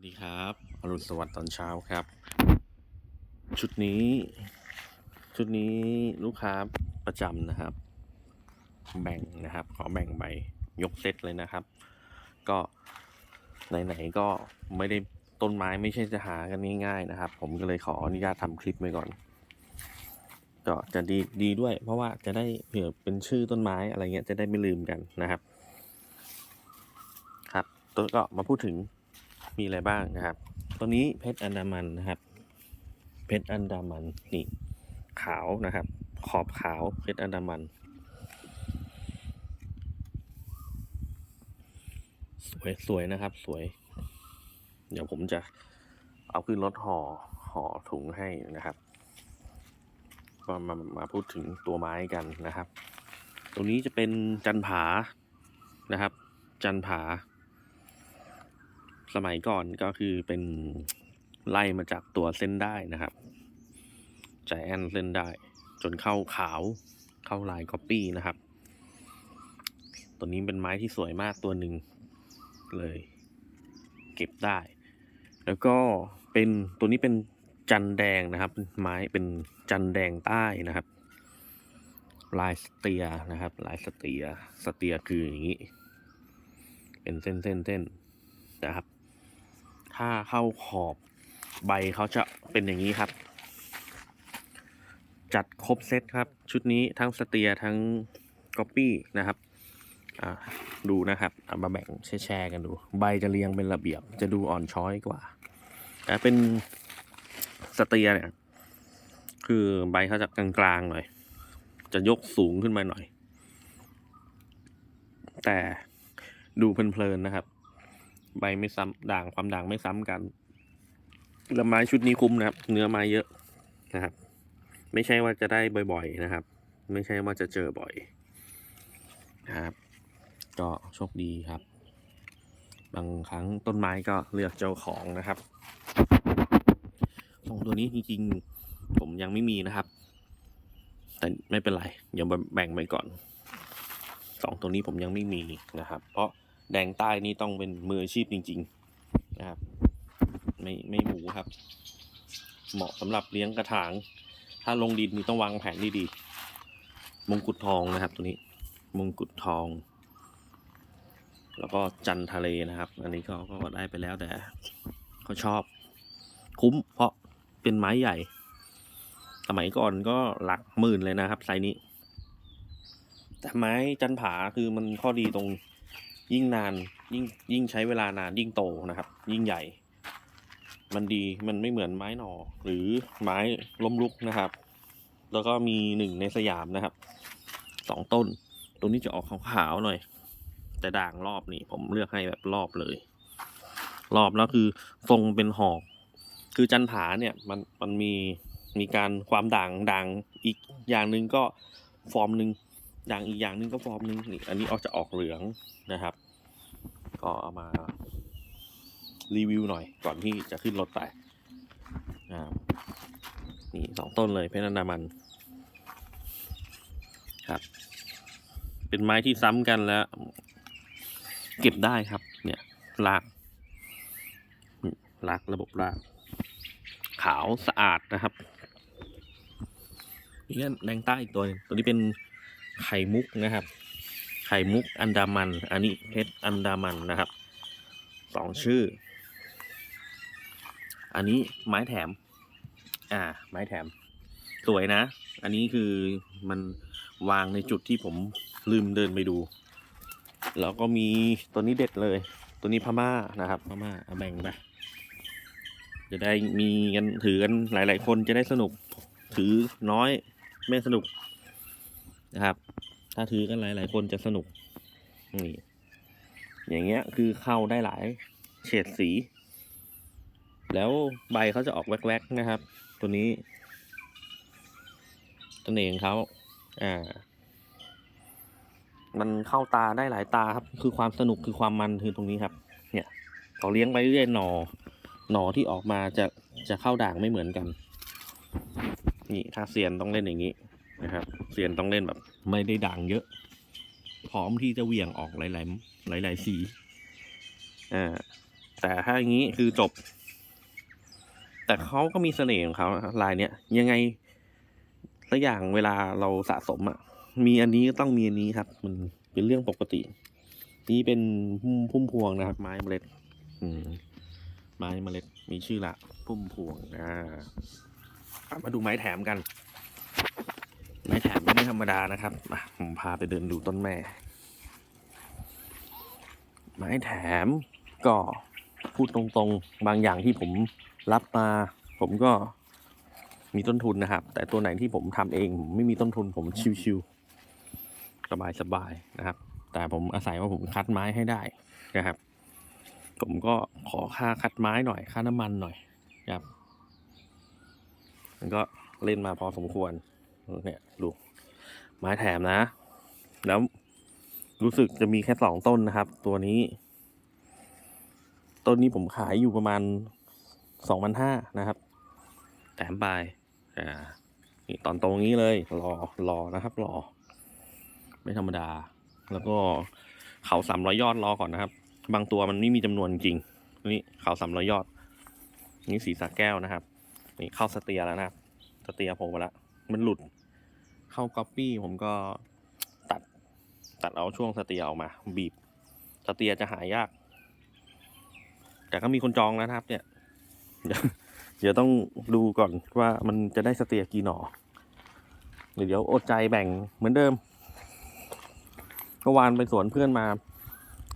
สวัสดีครับอรุณสวัสดิ์ตอนเช้าครับ ชุดนี้ ชุดนี้ลูกค้าประจำนะครับ แบ่งนะครับ ขอแบ่งใบยกเซตเลยนะครับ ก็ไหนๆก็ไม่ได้ต้นไม้ไม่ใช่จะหากันง่ายๆนะครับ ผมก็เลยขออนุญาตทำคลิปไว้ก่อน ก็จะดีดีด้วย เพราะว่าจะได้เผื่อเป็นชื่อต้นไม้อะไรเงี้ยจะได้ไม่ลืมกันนะครับ ครับตัวก็มาพูดถึง มีอะไรบ้างนะครับ ตัวนี้เพชรอันดามันนะครับ เพชรอันดามันนี่ขาวนะครับ ขอบขาวเพชรอันดามันสวยสวยนะครับ สวย เดี๋ยวผมจะเอาขึ้นรถห่อห่อถุงให้นะครับก็มามาพูดถึงตัวไม้กันนะครับ ตัวนี้จะเป็นจันผานะครับ จันผา สมัยก่อนก็คือเป็นไล่มาจากตัวเส้นได้นะครับใจแอนเส้นได้ จนเข้าขาวเข้าลายก๊อปปี้นะครับ ตัวนี้เป็นไม้ที่สวยมากตัวหนึ่งเลย เก็บได้ แล้วก็เป็นตัวนี้เป็นจันแดงนะครับ ไม้เป็นจันแดงใต้นะครับ ลายสเตียนะครับ ลายสเตียสเตียคืออย่างนี้ เป็นเส้นเส้นเส้นนะครับ ถ้าเข้าขอบใบเขาจะเป็นอย่างนี้ครับ จัดครบเซตครับ ชุดนี้ทั้งสเตียทั้งก๊อปปี้นะครับดูนะครับเอามาแบ่งแชร์กันดู ใบจะเรียงเป็นระเบียบ จะดูอ่อนช้อยกว่าแต่เป็นสเตียเนี่ย คือใบเขาจะกลางๆหน่อย จะยกสูงขึ้นมาหน่อย แต่ดูเพลินๆนะครับ ใบไม่ซ้ำด่างความด่างไม่ซ้ำกันแล้วไม้ชุดนี้คุ้มนะครับ เนื้อไม้เยอะนะครับ ไม่ใช่ว่าจะได้บ่อย ๆนะครับ ไม่ใช่ว่าจะเจอบ่อยนะครับ ก็โชคดีครับ บางครั้งต้นไม้ก็เลือกเจ้าของนะครับของตัวนี้จริงๆผมยังไม่มีนะครับ แต่ไม่เป็นไรเดี๋ยวแบ่งไปก่อนสองตัวนี้ผมยังไม่มีนะครับ เพราะ แดงใต้นี่ต้องเป็นมืออาชีพจริง ๆ นะครับ ไม่ไม่หมูครับ เหมาะสำหรับเลี้ยงกระถาง ถ้าลงดินนี่ต้องวางแผนดีๆมงกุฎทองนะครับ ตัวนี้มงกุฎทอง แล้วก็จันทะเลนะครับ อันนี้เขาก็ได้ไปแล้วแต่เขาชอบ คุ้มเพราะเป็นไม้ใหญ่ สมัยก่อนก็หลักหมื่นเลยนะครับไซนี้ แต่ไม้จันผาคือมันข้อดีตรง ยิ่งนานยิ่งยิ่งใช้เวลานานยิ่งโตนะครับ ยิ่งใหญ่ มันดีมันไม่เหมือนไม้หนอหรือไม้ล้มลุกนะครับ แล้วก็มีหนึ่งในสยามนะครับสองต้น ตรงนี้จะออกขาวๆหน่อย แต่ด่างรอบนี่ผมเลือกให้แบบรอบเลย รอบแล้วคือทรงเป็นหอกคือจันผาเนี่ยมันมันมีมีการความด่างด่างอีกอย่างหนึ่งก็ฟอร์มหนึ่ง ด่างอีกอย่างหนึ่งก็ฟอร์มหนึ่งนี่อันนี้ออกจะออกเหลืองนะครับ ก็เอามารีวิวหน่อยก่อนที่จะขึ้นรถไปนี่สองต้นเลยเพชรอันดามันครับ เป็นไม้ที่ซ้ำกันแล้ว เก็บได้ครับ เนี่ยลากลากระบบลากขาวสะอาดนะครับนี่ก็แดงใต้อีกตัวนึงตัวนี้เป็น ไข่มุกนะครับ ไข่มุกอันดามัน อันนี้เพชรอันดามันนะครับสองชื่อ อันนี้ไม้แถม อ่า ไม้แถม สวยนะ อันนี้คือมันวางในจุดที่ผมลืมเดินไปดู แล้วก็มีตัวนี้เด็ดเลย ตัวนี้พม่านะครับพม่าเอาแบ่งไปจะได้มีกันถือกันหลาย ๆ คนจะได้สนุก ถือน้อยไม่สนุกนะครับ ถ้าถือกันหลาย ๆ คนจะสนุก นี่ อย่างเงี้ยคือเข้าได้หลายเฉดสี แล้วใบเขาจะออกแวกๆนะครับ ตัวนี้ตัวเองเขาอ่า มันเข้าตาได้หลายตาครับ คือความสนุกคือความมันคือตรงนี้ครับ เนี่ยเขาเลี้ยงไปเรื่อยหนอ หนอที่ออกมาจะจะเข้าด่างไม่เหมือนกัน นี่ถ้าเซียนต้องเล่นอย่างนี้นะครับเซียนต้องเล่นแบบ ไม่ได้ด่างเยอะ พร้อมที่จะเหวี่ยงออกหลายๆหลาย ๆ สีอ่าแต่ถ้าอย่างนี้คือจบ แต่เขาก็มีเสน่ห์ของเขาครับลายเนี้ยยังไงสักอย่างเวลาเราสะสมอะ มีอันนี้ต้องมีอันนี้ครับ มันเป็นเรื่องปกติ นี่เป็นพุ่มพุ่มพวงนะครับ ไม้เมล็ด อืม ไม้เมล็ด มีชื่อละ พุ่มพวงอ่ามาดูไม้แถมกัน ไม้แถมไม่ธรรมดานะครับผมพาไปเดินดูต้นแม่ ไม้แถมก็พูดตรงๆ บางอย่างที่ผมรับมา ผมก็มีต้นทุนนะครับ แต่ตัวไหนที่ผมทำเองผมไม่มีต้นทุนผมชิวๆสบายๆนะครับ แต่ผมอาศัยว่าผมคัดไม้ให้ได้นะครับ ผมก็ขอค่าคัดไม้หน่อยค่าน้ำมันหน่อยครับมันก็เล่นมาพอสมควร เนี่ยดูไม้แถมนะ แล้วรู้สึกจะมีแค่สองต้นนะครับ ตัวนี้ ต้นนี้ผมขายอยู่ประมาณสองพันห้านะครับ แถมไปอ่านี่ตอนตรงนี้เลยรอรอนะครับรอ ไม่ธรรมดา แล้วก็เขาสามร้อยยอดรอก่อนนะครับ บางตัวมันไม่มีจำนวนจริง นี่เขาสามร้อยยอด นี่สีสาแก้วนะครับ นี่เข้าสเตียแล้วนะครับ สเตียโผล่มาแล้วมันหลุด เข้าก๊อปปี้ผมก็ตัดตัดเอาช่วงสเตียออกมา บีบ สเตียจะหายาก แต่ก็มีคนจองแล้วนะครับ เนี่ย เดี๋ยวต้องดูก่อนว่ามันจะได้สเตียกี่หน่อเดี๋ยวอดใจแบ่งเหมือนเดิมเมื่อวานไปสวนเพื่อนมา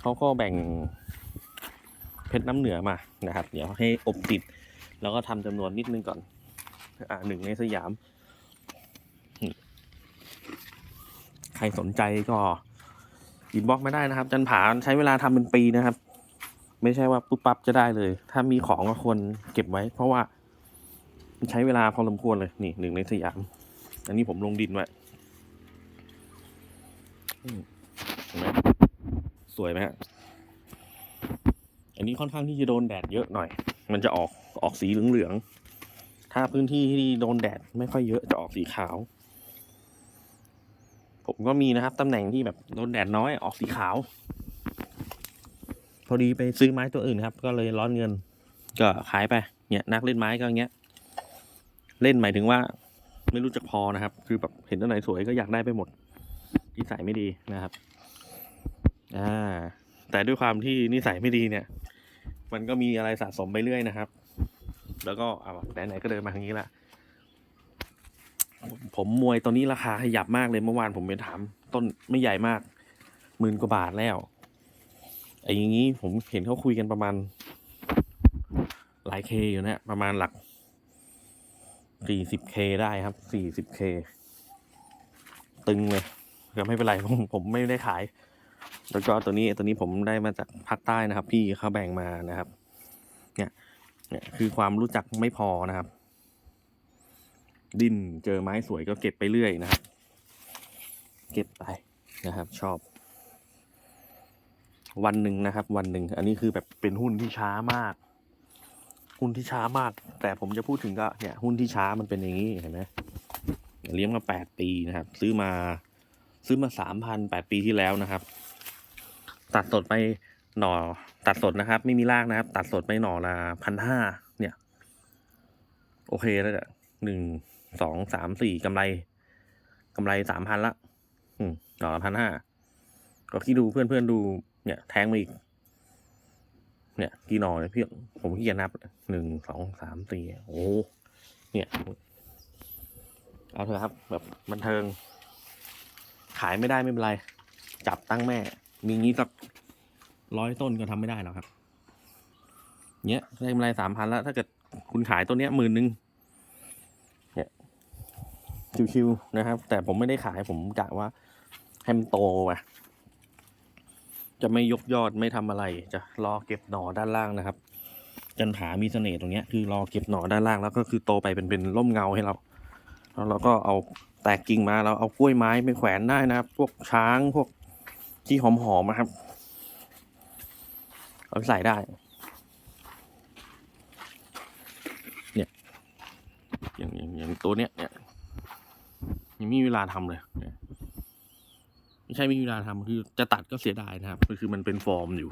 เขาก็แบ่งเพชรน้ำเหนือมานะครับ เดี๋ยวให้อบติด แล้วก็ทำจำนวนนิดนึงก่อน อ่าหนึ่งในสยามนี่ใค รสนใจก็อินบ็อกไม่ได้นะครับ จันผาใช้เวลาทำเป็นปีนะครับ ไม่ใช่ว่าปุ๊บปั๊บจะได้เลย ถ้ามีของก็ควรเก็บไว้ เพราะว่ามันใช้เวลาพอสมควรเลยนี่หนึ่งในสยาม อันนี้ผมลงดินไว้เห็นไหมสวยไหมฮะอันนี้ค่อนข้างที่จะโดนแดดเยอะหน่อย มันจะออกออกสีเหลืองๆถ้าพื้นที่ที่โดนแดดไม่ค่อยเยอะจะออกสีขาว ผมก็มีนะครับตำแหน่งที่แบบโดนแดดน้อยออกสีขาว พอดีไปซื้อไม้ตัวอื่นครับ ก็เลยร้อนเงิน ก็ขายไป เนี่ยนักเล่นไม้ก็อย่างเงี้ย เล่นหมายถึงว่า ไม่รู้จักพอนะครับ คือแบบเห็นตัวไหนสวยก็อยากได้ไปหมดนิสัยไม่ดีนะครับ อ่า แต่ด้วยความที่นิสัยไม่ดีเนี่ย มันก็มีอะไรสะสมไปเรื่อยนะครับ แล้วก็เอาไหนๆก็เดินมาทางนี้ละ ผมมวยตัวนี้ราคาขยับมากเลยเมื่อวานผมไปถาม ต้นไม่ใหญ่มากหมื่นกว่าบาทแล้วไอ้อย่างนี้ผมเห็นเขาคุยกันประมาณ หลายเคอยู่นะประมาณหลักสี่สิบเคได้ครับสี่สิบเคตึงเลยก็ไม่เป็นไรผมผมไม่ได้ขาย แล้วก็ตัวนี้ตัวนี้ผมได้มาจากภาคใต้นะครับ พี่เขาแบ่งมานะครับ เนี่ยเนี่ยคือความรู้จักไม่พอนะครับ ดินเจอไม้สวยก็เก็บไปเรื่อยนะครับ เก็บไปนะครับ ชอบ วันหนึ่งนะครับ วันหนึ่งอันนี้คือแบบเป็นหุ้นที่ช้ามาก หุ้นที่ช้ามาก แต่ผมจะพูดถึงก็เนี่ยหุ้นที่ช้ามันเป็นอย่างนี้เห็นไหมเลี้ยงมาแปดปีนะครับ ซื้อมาซื้อมาสามพันแปดปีที่แล้วนะครับ ตัดสดไปหน่อ ตัดสดนะครับ ไม่มีรากนะครับ ตัดสดไปหน่อละพันห้าเนี่ย โอเคแล้วแหละหนึ่ง สองสามสี่กำไรกำไรสามพันละหน่อละพันห้าก็คิดดูเพื่อนเพื่อนดู เนี่ย แทงมาอีก เนี่ยกี่หนอเนี่ยพี่ผมขี้เกียจนับหนึ่งสองสามสี่โอ้เนี่ย เอาเถอะครับ แบบบันเทิง ขายไม่ได้ไม่เป็นไร จับตั้งแม่ มีงี้สักร้อยต้นก็ทำไม่ได้หรอกครับ เนี้ยได้กำไรสามพันแล้ว ถ้าเกิดคุณขายต้นเนี้ยหมื่นหนึ่ง ชิวๆนะครับ แต่ผมไม่ได้ขายผมกะว่าให้มันโตไปจะไม่ยกยอดไม่ทำอะไร จะรอเก็บหน่อด้านล่างนะครับจันผามีเสน่ห์ตรงนี้คือรอเก็บหน่อด้านล่างแล้วก็คือโตไปเป็นเป็นร่มเงาให้เราแล้วเราก็เอาแตกกิ่งมาเราเอากล้วยไม้ไปแขวนได้นะครับ พวกช้างพวกที่หอมๆนะครับเอาไปใส่ได้ เนี่ยอย่างอย่างอย่างตัวเนี้ยเนี่ย ยังไม่มีเวลาทำเลยไม่ใช่ไม่มีเวลาทำคือจะตัดก็เสียดายนะครับก็คือมันเป็นฟอร์มอยู่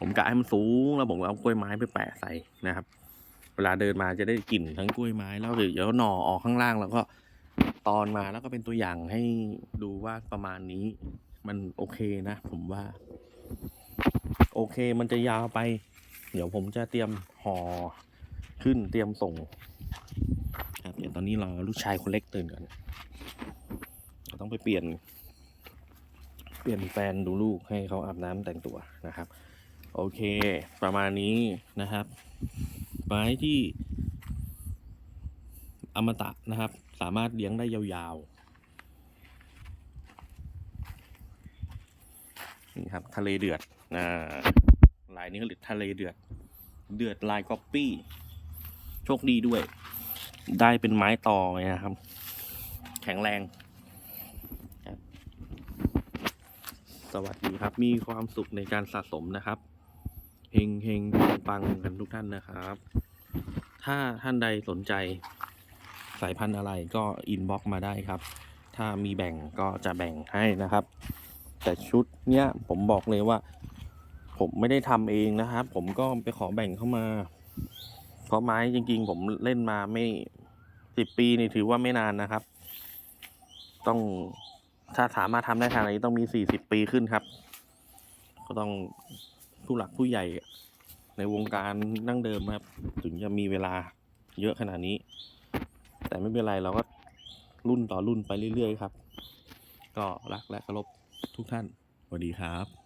ผมกะให้มันสูงแล้วผมก็เอากล้วยไม้ไปแปะใส่นะครับ เวลาเดินมาจะได้กลิ่นทั้งกล้วยไม้แล้วเดี๋ยวหน่อออกข้างล่างแล้วก็ตอนมาแล้วก็เป็นตัวอย่างให้ดูว่าประมาณนี้ มันโอเคนะผมว่า โอเคมันจะยาวไป เดี๋ยวผมจะเตรียมห่อขึ้นเตรียมส่ง ครับเดี๋ยวตอนนี้รอลูกชายคนเล็กตื่นก่อน ต้องไปเปลี่ยน เปลี่ยนแฟนดูลูกให้เขาอาบน้ำแต่งตัวนะครับ โอเค ประมาณนี้นะครับ ไม้ที่ อมตะนะครับ สามารถเลี้ยงได้ยาวๆ นี่ครับทะเลเดือดอ่าลายนี้เขาเรียกทะเลเดือด เดือดลายก๊อปปี้ โชคดีด้วย ได้เป็นไม้ต่อไงนะครับ แข็งแรงครับ สวัสดีครับ มีความสุขในการสะสมนะครับเฮงเฮงปังกันทุกท่านนะครับ ถ้าท่านใดสนใจสายพันธุ์อะไรก็อินบ็อกมาได้ครับ ถ้ามีแบ่งก็จะแบ่งให้นะครับ แต่ชุดเนี้ยผมบอกเลยว่า ผมไม่ได้ทำเองนะครับ ผมก็ไปขอแบ่งเข้ามา เพราะไม้จริงๆ ผมเล่นมาไม่สิบปีนี่ถือว่าไม่นานนะครับ ต้อง ถ้าสามารถทำได้ทางนี้ต้องมีสี่สิบปีขึ้นครับ ก็ต้องผู้หลักผู้ใหญ่ในวงการนั่งเดิมครับ ถึงจะมีเวลาเยอะขนาดนี้ แต่ไม่เป็นไรเราก็รุ่นต่อรุ่นไปเรื่อยๆครับ ก็รักและเคารพทุกท่านสวัสดีครับ